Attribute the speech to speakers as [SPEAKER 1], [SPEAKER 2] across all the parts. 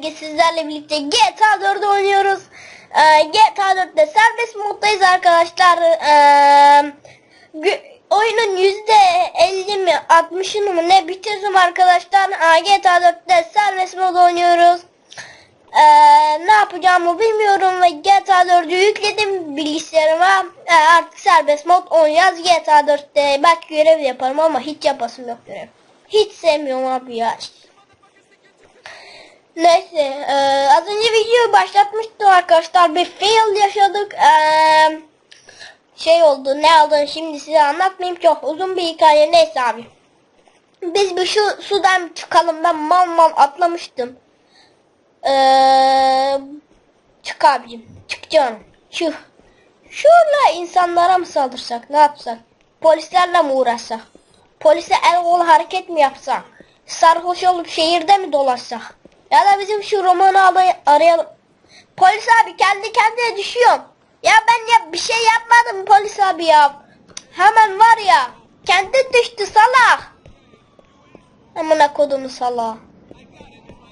[SPEAKER 1] bugün sizlerle birlikte GTA 4'ü oynuyoruz. Ee, GTA 4'te serbest moddayız arkadaşlar. Ee, oyunun %50 mi 60'ını mı ne bitirdim arkadaşlar. Ee, GTA 4'te serbest mod oynuyoruz. Ee, ne yapacağımı bilmiyorum ve GTA 4'ü yükledim bilgisayarıma. Ee, artık serbest mod oynayacağız GTA 4'te. Belki görev yaparım ama hiç yapasım yok görev. Hiç sevmiyorum abi ya. Neyse e, az önce videoyu başlatmıştım arkadaşlar. Bir fail yaşadık. E, şey oldu ne olduğunu şimdi size anlatmayayım. Çok uzun bir hikaye. Neyse abi. Biz bir şu sudan çıkalım. Ben mal mal atlamıştım. Eee çık abicim çık canım. Çık şurada insanlara mı saldırsak ne yapsak? Polislerle mi uğraşsak? Polise el kol hareket mi yapsak? Sarhoş olup şehirde mi dolaşsak ya da bizim şu romanı arayalım. Polis abi kendi kendine düşüyorum. Ya ben ya bir şey yapmadım polis abi ya. Hemen var ya. Kendi düştü salak. Amına kodumu salak.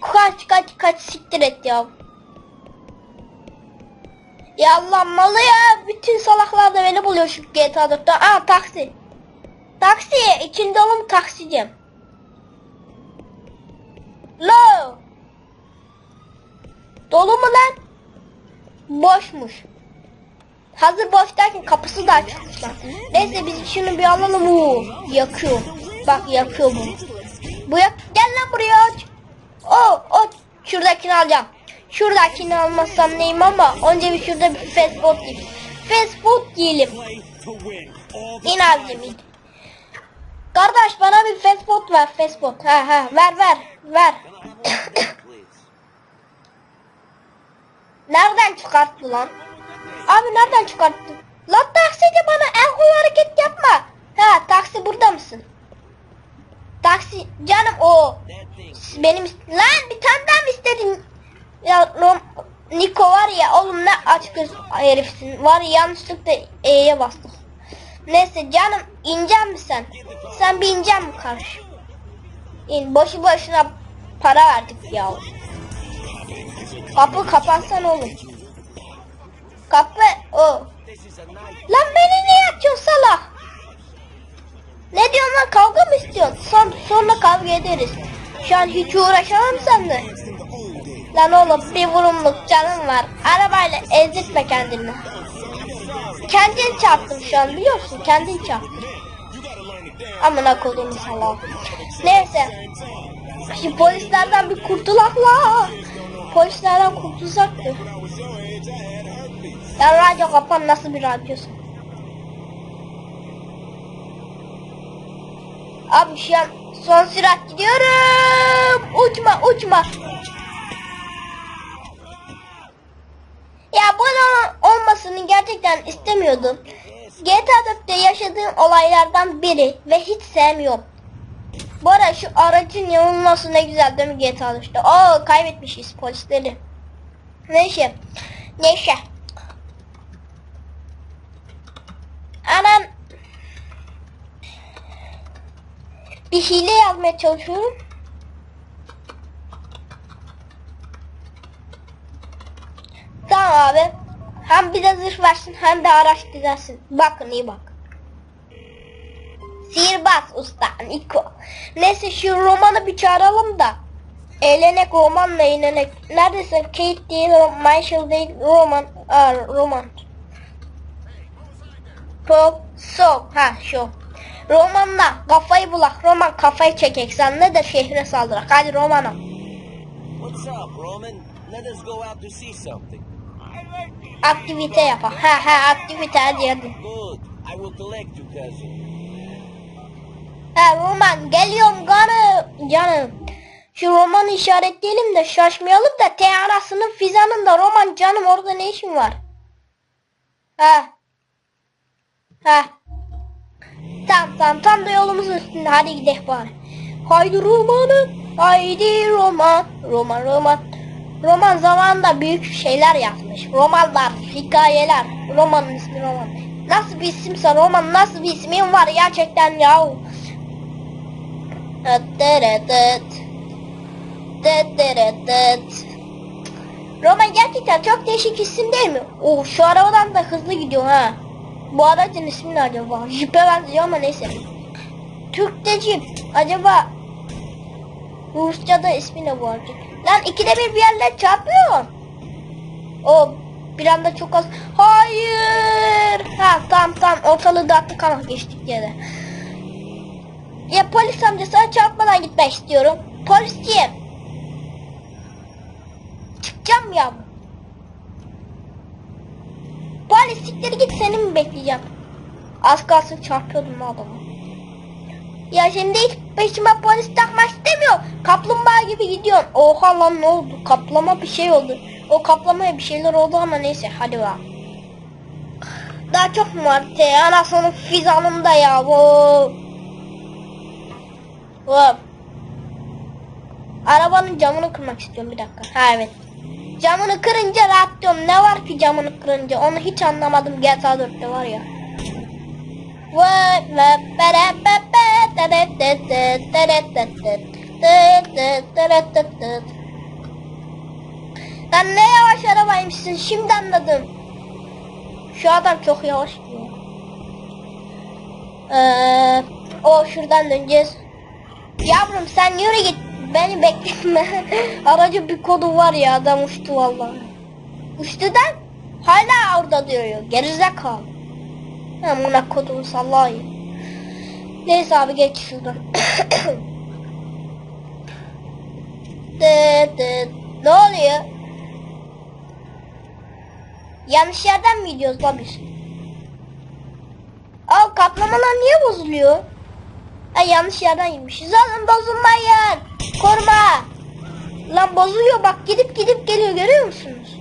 [SPEAKER 1] Kaç kaç kaç siktir et ya. Ya Allah malı ya. Bütün salaklar da beni buluyor şu GTA 4'te. Aa taksi. Taksi. içinde dolu mu taksicim? Lo. Dolu mu lan? Boşmuş. Hazır boş derken kapısı da açmışlar. Neyse biz şunu bir alalım. Oo, yakıyor. Bak yakıyor bu. Bu yak gel lan buraya aç. O o şuradakini alacağım. Şuradakini almazsam neyim ama önce bir şurada bir fast food yiyelim. Fast food yiyelim. İn abicim. Kardeş bana bir fast food ver fast food. Ha ha ver ver ver. Nereden çıkarttı lan? Abi nereden çıkarttı? Lan taksici bana el kol hareket yapma. Ha taksi burada mısın? Taksi canım o. Benim lan bir tane daha mı istedin? Ya Rom, Niko var ya oğlum ne aç göz herifsin. Var ya yanlışlıkla E'ye bastık. Neyse canım inecek mi sen? Sen bir inecek mi karşı? İn boşu boşuna para verdik ya. Kapı kapansan oğlum. Kapı o. Lan beni niye açıyorsun salak? Ne diyorsun lan kavga mı istiyorsun? Son, sonra kavga ederiz. Şu an hiç uğraşamam seninle. Lan oğlum bir vurumluk canın var. Arabayla ezdirtme kendini. Kendin çarptın şu an biliyorsun kendin çarptın. Amına koydum salak. Neyse. Şu polislerden bir kurtulak la. Polislerden kurtulsaktı. Ya radyo kapan nasıl bir radyosun? Abi şu an son sürat gidiyorum. Uçma uçma. Ya bunun olmasını gerçekten istemiyordum. GTA 4'te yaşadığım olaylardan biri ve hiç sevmiyorum. Bu arada şu aracın yanılması ne güzel değil mi GTA 4'te? Oo kaybetmişiz polisleri. Neyse. Neyse. Anan bir hile yazmaya çalışıyorum. Tamam abi. Hem bize zırh versin hem de araç düzelsin. Bakın iyi bak. Sihirbaz usta Niko. Neyse şu romanı bir çağıralım da. Eğlenek romanla eğlenek. Neredeyse Kate değil, Michael değil, roman. Aa, roman. Pop, so, ha şu. Romanla kafayı bulak. Roman kafayı çekek. Sen ne de şehre saldırak. Hadi Roman'a.
[SPEAKER 2] What's up, Roman? Let us go out to see something.
[SPEAKER 1] Aktivite yapak. Ha ha aktivite hadi hadi.
[SPEAKER 2] Good. I will collect you, cousin.
[SPEAKER 1] Roman geliyorum canım. Canım. Şu romanı işaretleyelim de şaşmayalım da T arasının fizanın da roman canım orada ne işin var? Ha. Ha. Tamam tamam tam da yolumuzun üstünde hadi gidelim bari. Haydi romanım. Haydi roman. Roman roman. Roman zamanında büyük şeyler yapmış. Romanlar, hikayeler. Romanın ismi roman. Nasıl bir isimse roman nasıl bir ismin var gerçekten ya. Dıt dırıt dıt. Dıt dırıt dıt. Roman gerçekten çok değişik isim değil mi? Oo şu arabadan da hızlı gidiyor ha. Bu aracın ismi ne acaba? Jeep'e benziyor ama neyse. Türkçe Jeep. Acaba Rusça'da ismi ne bu aracın? Lan ikide bir bir yerler çarpıyor. O bir anda çok az. Hayır. Ha tamam tamam ortalığı dağıttık ama geçtik yere. Ya polis amca sana çarpmadan gitmek istiyorum. Polisciğim. Çıkacağım ya. Polis siktir git seni mi bekleyeceğim? Az kalsın çarpıyordum adamı. Ya şimdi hiç peşime polis takmak istemiyor. Kaplumbağa gibi gidiyorsun. Oha lan ne oldu? Kaplama bir şey oldu. O kaplamaya bir şeyler oldu ama neyse hadi bak. Daha çok? Te anasının fizanında ya bu. Hop. Arabanın camını kırmak istiyorum bir dakika. Ha evet. Camını kırınca rahatlıyorum. Ne var ki camını kırınca? Onu hiç anlamadım GTA 4'te var ya. Lan ne yavaş arabaymışsın şimdi anladım. Şu adam çok yavaş gidiyor. Ee, o şuradan döneceğiz. Yavrum sen yürü git. Beni bekletme. Aracı bir kodu var ya adam uçtu vallahi. Uçtu da hala orada diyor. Gerizekalı. Amına kodumu sallayı. Neyse abi geç şuradan. Dıt dıt. Ne oluyor? Yanlış yerden mi gidiyoruz lan biz? Aa kaplamalar niye bozuluyor? Ha yanlış yerden girmişiz. Oğlum bozulmayın. Koruma. Lan bozuyor bak gidip gidip geliyor görüyor musunuz?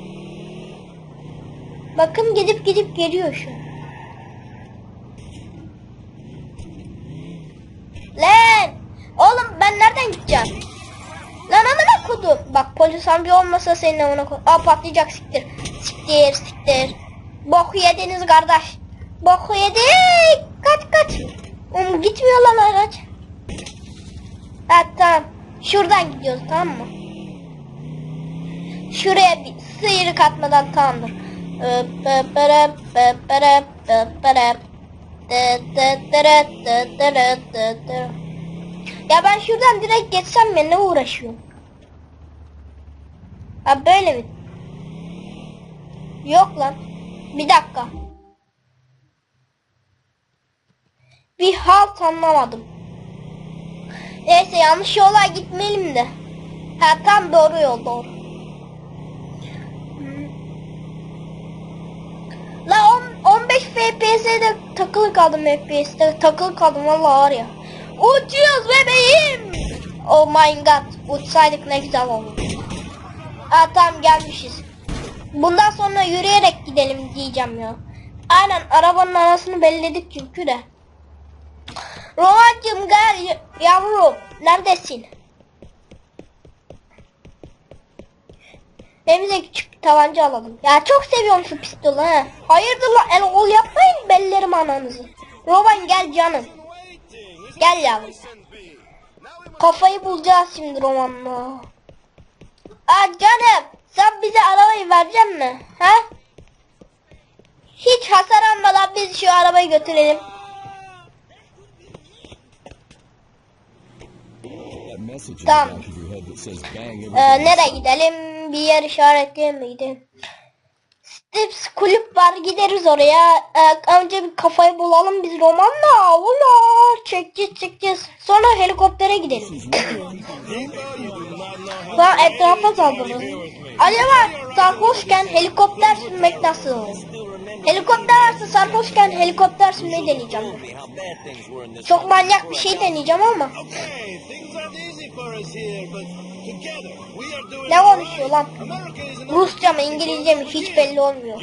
[SPEAKER 1] Bakın gidip gidip geliyor şu. an. Lan! Oğlum ben nereden gideceğim? Lan amına kodum. Bak polis amca olmasa senin amına kodum. Aa patlayacak siktir. Siktir siktir. Boku yediniz kardeş. Boku yedik. Kaç kaç. Oğlum gitmiyor lan araç. Ha tamam. Şuradan gidiyoruz tamam mı? Şuraya bir sıyrık atmadan tamamdır. Ya ben şuradan direkt geçsem ya ne uğraşıyorum? Ha böyle mi? Yok lan. Bir dakika. Bir halt anlamadım. Neyse yanlış yola gitmeyelim de. Ha tam doğru yol doğru. Hmm. La on- 15 FPS'de takılı kaldım FPS'de takılı kaldım vallahi var ya. Uçuyoruz bebeğim. Oh my god. Uçsaydık ne güzel olurdu. Ha tamam gelmişiz. Bundan sonra yürüyerek gidelim diyeceğim ya. Aynen arabanın anasını belledik çünkü de. Romancığım gel yavrum. Neredesin? Evimize küçük bir tabanca alalım. Ya çok seviyorum şu pistolü ha. Hayırdır lan el kol yapmayın bellerim ananızı. Roman gel canım. Gel yavrum. Kafayı bulacağız şimdi Roman'la. Aa canım sen bize arabayı verecek mi? Ha? Hiç hasar almadan biz şu arabayı götürelim.
[SPEAKER 3] Bang
[SPEAKER 1] Ee, nereye gidelim? Bir yer işaretleyelim mi gidelim? Steps kulüp var gideriz oraya. Ee, önce bir kafayı bulalım biz romanla. Ular çekeceğiz çekeceğiz. Sonra helikoptere gidelim. Lan etrafa saldırırız. Acaba sarhoşken helikopter sürmek nasıl? Helikopter varsa sarhoşken helikopter sürmeyi deneyeceğim. Çok manyak bir şey deneyeceğim ama. Ne konuşuyor lan? Rusça mı İngilizce mi hiç belli olmuyor.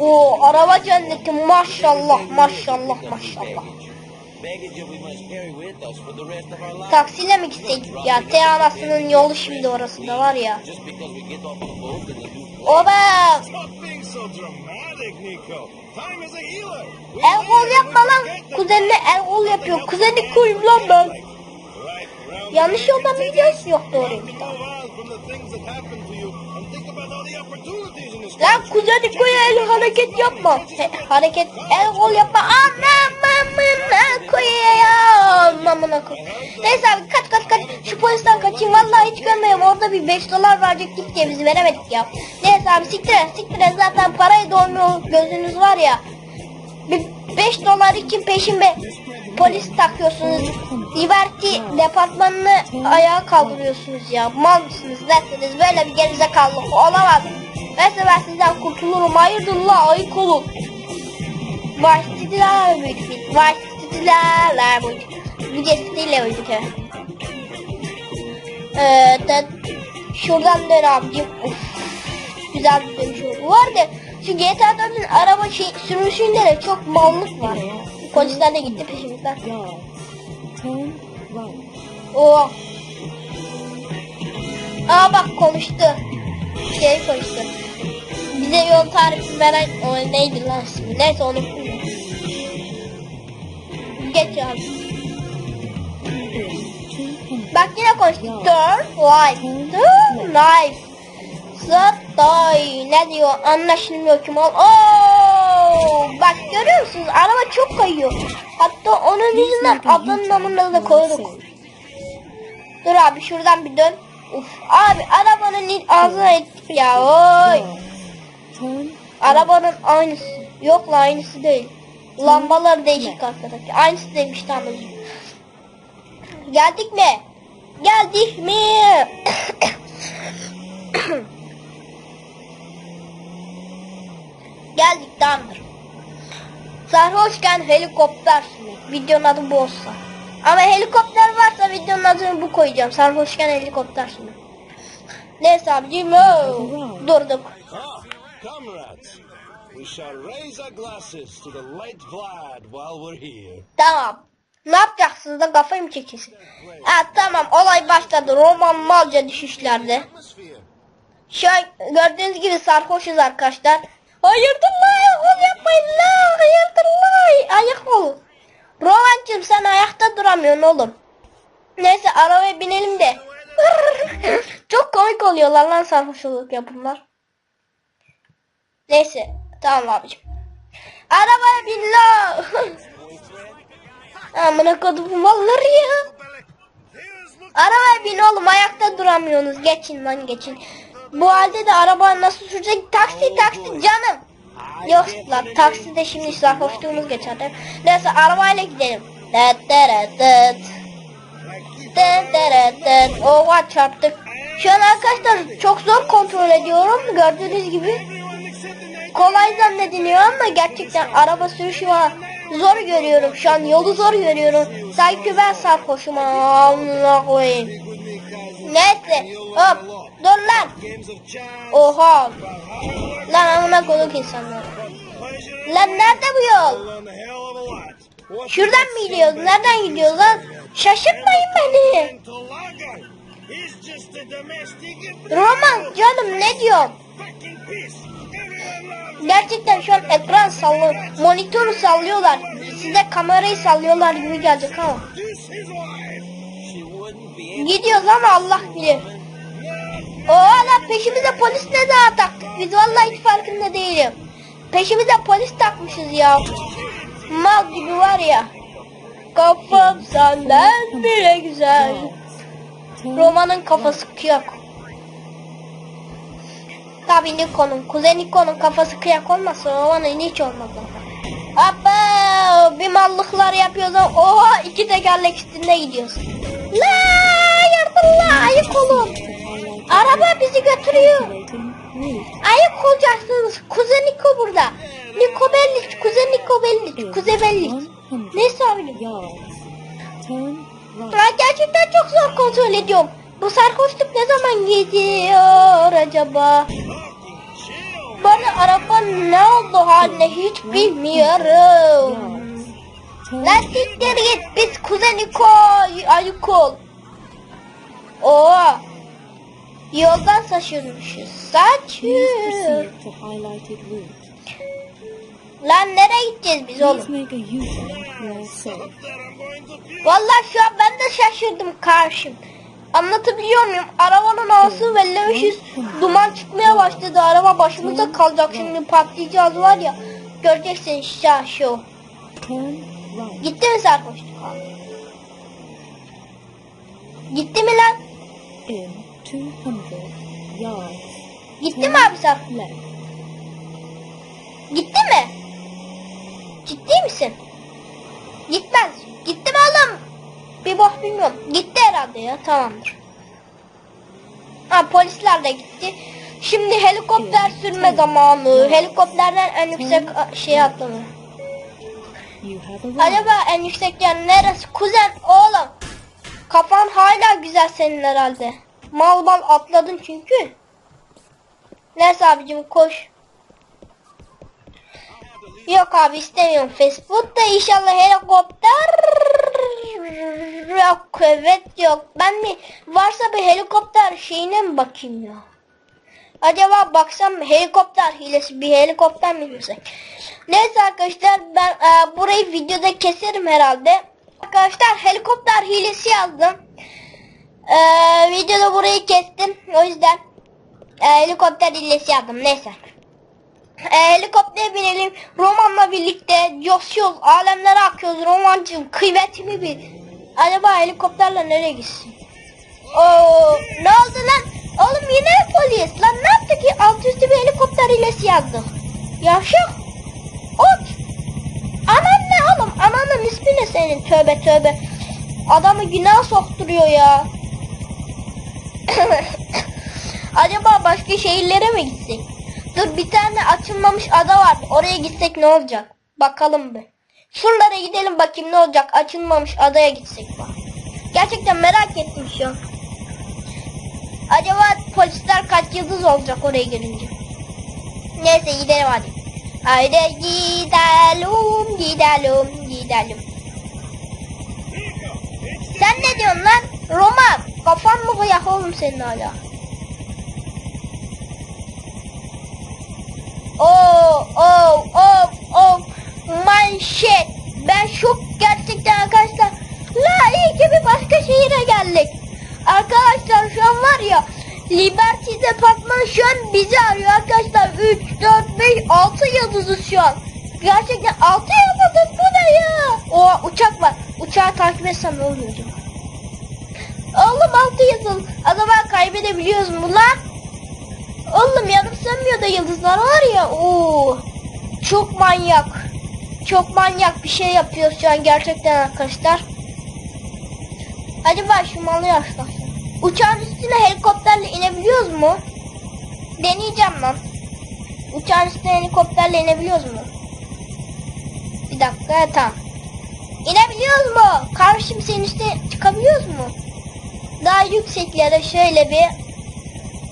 [SPEAKER 1] Oo araba cenneti maşallah maşallah maşallah. Taksiyle mi gitsek ya? T anasının yolu şimdi orası da var ya. Oba!
[SPEAKER 4] Stop being so dramatic, Nico. Time is a healer. We
[SPEAKER 1] El kol yapma lan. Kuzenine el kol yapıyor. Kuzeni kuyum lan ben. Yanlış yoldan gidiyoruz? Yok
[SPEAKER 4] this
[SPEAKER 1] Lan kuzenik koya el hareket yapma. He, hareket el kol yapma. Anamamına koyayım. Amına koy. Neyse abi kaç kaç kaç. Şu polisten kaçayım. Vallahi hiç görmüyorum. Orada bir 5 dolar verecektik diye biz veremedik ya. Neyse abi siktir siktir. Zaten parayı dolmuyor gözünüz var ya. Bir 5 dolar için peşime polis takıyorsunuz. Liberty departmanını ayağa kaldırıyorsunuz ya. Mal mısınız nesiniz? Böyle bir gerizekalılık olamaz. Neyse ben sizden kurtulurum. Hayırdır la ayık olun. Bir. Vice City'ler büyük. Bu City'yle büyük. Ee, de, şuradan dön abicim. Of, güzel bir dönüş oldu. Bu arada şu GTA 4'ün araba şey, sürüşünde de çok mallık var ya. Polisler de gitti peşimizden. Oo. Aa bak konuştu. Şey konuştu. Bize yol tarifi veren o neydi lan ismi? Neyse onu Geç abi. Bak yine konuştu. Turn right. Turn right. Zaten ne diyor anlaşılmıyor ki mal. Oo, bak görüyor musunuz? Araba çok kayıyor. Hatta onun yüzünden ablanın namını da koyduk. Dur abi şuradan bir dön. Uf abi arabanın ağzına ettik ya. Oy. Arabanın aynısı. Yok la aynısı değil. Lambaları değişik arkadaki. Aynısı değilmiş tamam. Geldik mi? Geldik mi? Geldik tamamdır. Sarhoşken helikopter sürmek. Videonun adı bu olsa. Ama helikopter varsa videonun adını bu koyacağım. Sarhoşken helikopter sürmek. Neyse abicim. Durduk.
[SPEAKER 4] We shall raise our glasses to the late Vlad while we're here.
[SPEAKER 1] Tamam. Ne yapacaksınız da kafayı mı çekilsin? Ha tamam olay başladı. Roman malca düşüşlerde. Şu an gördüğünüz gibi sarhoşuz arkadaşlar. Hayırdır la ayakol yapmayın la hayırdır la ayak ol. Romancım sen ayakta duramıyorsun oğlum. Neyse arabaya binelim de. Çok komik oluyorlar lan sarhoşluk yapımlar. Neyse tamam abicim. Arabaya bin la. Amına kodum malları ya. Arabaya bin oğlum ayakta duramıyorsunuz. Geçin lan geçin. Bu halde de araba nasıl sürecek? Taksi taksi canım. Yok lan takside şimdi sarhoşluğumuz geçer. değil mi? Neyse arabayla gidelim. Dıt dırıt dıt. Dıt dırıt dıt. Oha çarptık. Şu an arkadaşlar çok zor kontrol ediyorum. Gördüğünüz gibi. Kolay zannediliyor ama gerçekten araba sürüşü var. Zor görüyorum şu an yolu zor görüyorum. Sanki ben sarhoşum Allah koyayım. Neyse hop dur lan. Oha lan amına koyduk.
[SPEAKER 4] Pleasure.
[SPEAKER 1] Lan nerede bu yol? Şuradan mı gidiyoruz? Nereden gidiyoruz lan? Şaşırtmayın beni. Roman canım ne diyorum? Gerçekten şu an ekran sallıyor. Monitörü sallıyorlar. Size kamerayı sallıyorlar gibi gelecek ama. Gidiyoruz ama Allah bilir. Oha lan peşimize polis ne daha taktık biz vallahi hiç farkında değilim. Peşimize polis takmışız ya. Mal gibi var ya. Kafam senden bile güzel. Roma'nın kafası kıyak. Tabii Nikon'un, Kuzey Nikon'un kafası kıyak olmasa Roma'nın hiç olmaz. Hoppa bir mallıklar yapıyoruz ama oha iki tekerlek üstünde gidiyoruz. La yardım la ayık olun. Araba bizi götürüyor. Ayık olacaksınız. Kuzen Niko burada. Niko Bellic, Kuzen Niko Bellic, Kuzen Bellic.
[SPEAKER 5] 100
[SPEAKER 1] Neyse
[SPEAKER 5] right.
[SPEAKER 1] Ben gerçekten çok zor kontrol ediyorum. Bu sarhoşluk ne zaman gidiyor acaba? Arada araba ne oldu haline hiç bilmiyorum. Lan siktir git biz kuzen Niko ayık ol. Oo. Yoldan şaşırmışız.
[SPEAKER 5] Please
[SPEAKER 1] Saçı.
[SPEAKER 5] proceed to highlighted route.
[SPEAKER 1] Lan nereye gideceğiz biz oğlum?
[SPEAKER 5] make a U-turn. Well safe.
[SPEAKER 1] Vallahi şu an ben de şaşırdım karşım. Anlatabiliyor muyum? Arabanın ağzı bellemişiz. Duman çıkmaya başladı. Araba başımıza kalacak. Şimdi patlayacağız var ya. Göreceksin şa şu. Gitti mi sarhoşluk? Gitti mi lan?
[SPEAKER 5] In 200 yards.
[SPEAKER 1] Gitti mi abi sarhoş?
[SPEAKER 5] Left.
[SPEAKER 1] Gitti mi? Ciddi misin? Gitmez. Gitti mi oğlum? Bir bak bilmiyorum. Gitti herhalde ya. Tamamdır. Ha polisler de gitti. Şimdi helikopter sürme zamanı. Helikopterden en yüksek şeye atlama.
[SPEAKER 5] You have a right.
[SPEAKER 1] Acaba en yüksek yer neresi? Kuzen oğlum. Kafan hala güzel senin herhalde. Mal mal atladın çünkü. Neyse abicim koş. Yok abi istemiyorum da inşallah helikopter yok evet yok. Ben mi varsa bir helikopter şeyine mi bakayım ya? Acaba baksam helikopter hilesi bir helikopter mi bulsak? Neyse arkadaşlar ben e, burayı videoda keserim herhalde. Arkadaşlar helikopter hilesi yazdım. E, videoda burayı kestim. O yüzden e, helikopter hilesi yazdım. Neyse. E, helikoptere binelim. Roman'la birlikte coşuyoruz. Alemlere akıyoruz. Romancığım kıymetimi bil. Acaba helikopterle nereye gitsin? Oo, ne oldu lan? Oğlum yine polis? Lan ne yaptı ki? Alt üstü bir helikopter hilesi yazdı. Yavşak. Ot. Anan ne oğlum? Ananın ismi ne senin? Tövbe tövbe. Adamı günah sokturuyor ya. Acaba başka şehirlere mi gitsek? Dur bir tane açılmamış ada var. Oraya gitsek ne olacak? Bakalım bir. Şuralara gidelim bakayım ne olacak. Açılmamış adaya gitsek bak. Gerçekten merak ettim şu an. Acaba polisler kaç yıldız olacak oraya gelince? Neyse gidelim hadi. Haydi gidelim, gidelim, gidelim. Sen ne diyorsun lan? Roma, kafan mı kıyak oğlum senin hala? Oh, oh, oh, oh, my shit. Ben şok gerçekten arkadaşlar. La iyi ki bir başka şehire geldik. Arkadaşlar şu an var ya Liberty Departmanı şu an bizi arıyor arkadaşlar. 3, 4, 5, 6 yıldızız şu an. Gerçekten 6 yıldızız bu ne ya? O uçak var. Uçağı takip etsem ne oluyor acaba? Oğlum 6 yıldız. Acaba kaybedebiliyoruz mu lan? Sönmüyor da yıldızlar var ya. Oo. Çok manyak. Çok manyak bir şey yapıyoruz şu an gerçekten arkadaşlar. Acaba şu malı yaşlasın. Uçağın üstüne helikopterle inebiliyoruz mu? Deneyeceğim lan. Uçağın üstüne helikopterle inebiliyoruz mu? Bir dakika tamam. İnebiliyoruz mu? Karşım senin üstüne çıkabiliyoruz mu? Daha yükseklere şöyle bir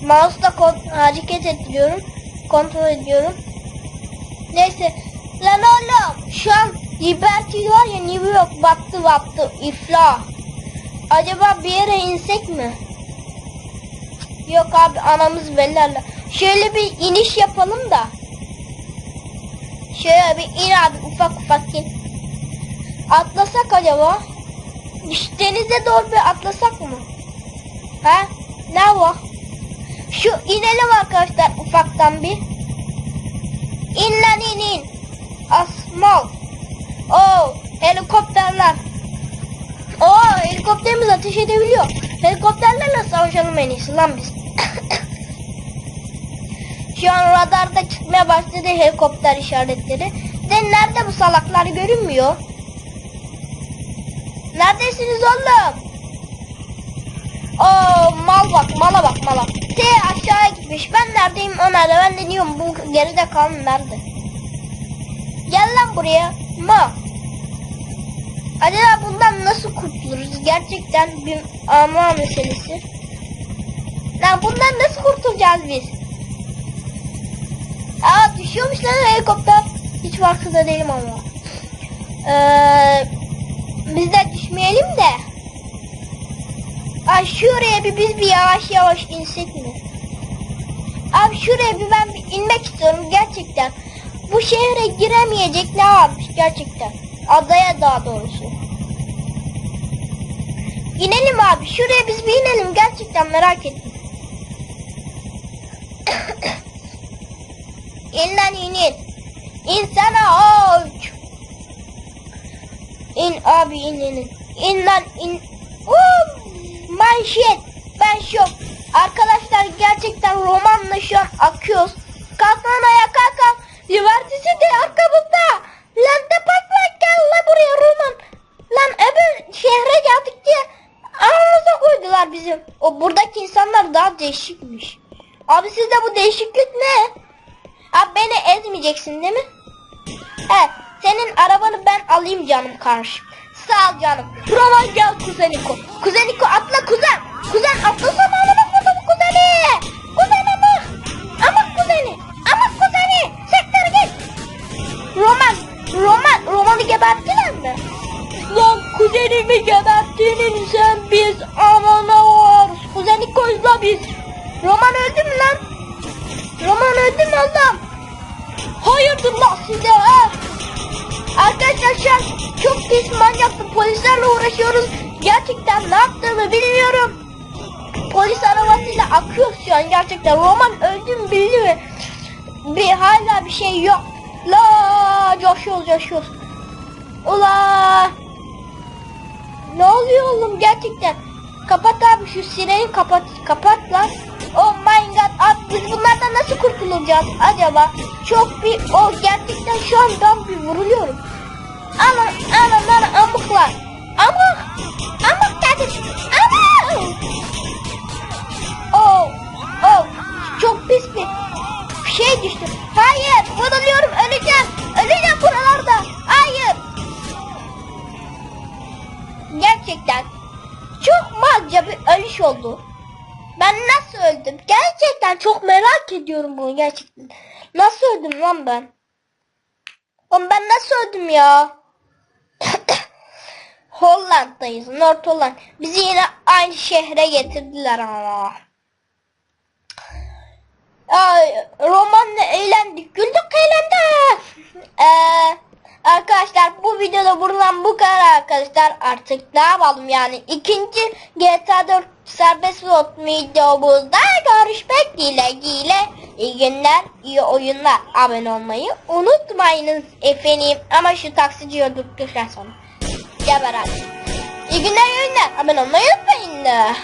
[SPEAKER 1] mouse'la kon- hareket ediyorum. Kontrol ediyorum. Neyse. Lan oğlum şu an Liberty var ya New York battı battı iflah. Acaba bir yere insek mi? Yok abi anamız bellerle. Şöyle bir iniş yapalım da. Şöyle bir in abi ufak ufak in. Atlasak acaba? İşte denize doğru bir atlasak mı? Ha? Ne var? Şu inelim arkadaşlar ufaktan bir. İn lan in in. Asmal. Oo helikopterler. Oo helikopterimiz ateş edebiliyor. Helikopterlerle savaşalım en iyisi lan biz. Şu an radarda çıkmaya başladı helikopter işaretleri. De nerede bu salaklar görünmüyor? Neredesiniz oğlum? Bak mala bak mala. T aşağıya gitmiş. Ben neredeyim o nerede? Ben de diyorum bu geride kalan nerede? Gel lan buraya. Ma. Acaba bundan nasıl kurtuluruz? Gerçekten bir ama meselesi. Lan bundan nasıl kurtulacağız biz? Aa düşüyormuş lan helikopter. Hiç farkında değilim ama. Ee, biz de düşmeyelim de. Ay şuraya bir biz bir yavaş yavaş insek mi? Abi şuraya bir ben bir inmek istiyorum gerçekten. bu şehre giremeyecek ne varmış gerçekten. Adaya daha doğrusu. İnelim abi. Şuraya biz bir inelim. Gerçekten merak ettim. in lan in in. İnsana aç. İn abi in in in. İn lan in. Um, manşet. Ben şok. Arkadaşlar gerçekten romanla şu an akıyoruz. Kalk lan ayağa kalk kalk. Libertisi de arkamızda. Lan da patlat gel lan buraya roman. Lan öbür şehre geldik diye aramıza koydular bizim. O buradaki insanlar daha değişikmiş. Abi sizde bu değişiklik ne? Abi beni ezmeyeceksin değil mi? He, senin arabanı ben alayım canım karşı. Sağ ol canım. Roman gel kuzeniko. Kuzeniko atla kuzen. Kuzen atlasana amına kodum kuzeni. Kuzen ama. Ama kuzeni. Ama kuzeni. Sektör git. Roman. Roman. Roman'ı geberttiler mi? Lan kuzenimi geberttiğinin sen biz amana varız. Kuzeniko'yla biz. Roman öldü mü lan? Roman öldü mü oğlum? Hayırdır lan size ha? Arkadaşlar çok pis manyaklı polislerle uğraşıyoruz. Gerçekten ne yaptığımı bilmiyorum. Polis arabasıyla akıyor şu an gerçekten. Roman öldü mü bildi mi? Bir, hala bir şey yok. La coşuyoruz coşuyoruz. Ula. Ne oluyor oğlum gerçekten? Kapat abi şu sireni kapat kapat lan. Oh my abi biz bunlardan nasıl kurtulacağız acaba? Çok bir o gerçekten şu an ben bir vuruluyorum. Alın alın alın amıklar. Amık. Amık dedim. Amık. Oh. Oh. Çok pis bir şey düştü. Hayır vuruluyorum öleceğim. Öleceğim buralarda. Hayır. Gerçekten çok malca bir ölüş oldu. Ben nasıl öldüm? Gerçekten çok merak ediyorum bunu gerçekten. Nasıl öldüm lan ben? Oğlum ben nasıl öldüm ya? Holland'dayız. North Holland. Bizi yine aynı şehre getirdiler ama. Ay, romanla eğlendik. Güldük eğlendik. Ee, arkadaşlar bu videoda bulunan bu kadar arkadaşlar. Artık ne yapalım yani. ikinci GTA 4 serbest slot videomuzda görüşmek dileğiyle. İyi günler, iyi oyunlar. Abone olmayı unutmayınız efendim. Ama şu taksici öldürdükten sonra. Geber hadi. İyi günler, iyi oyunlar. Abone olmayı unutmayın.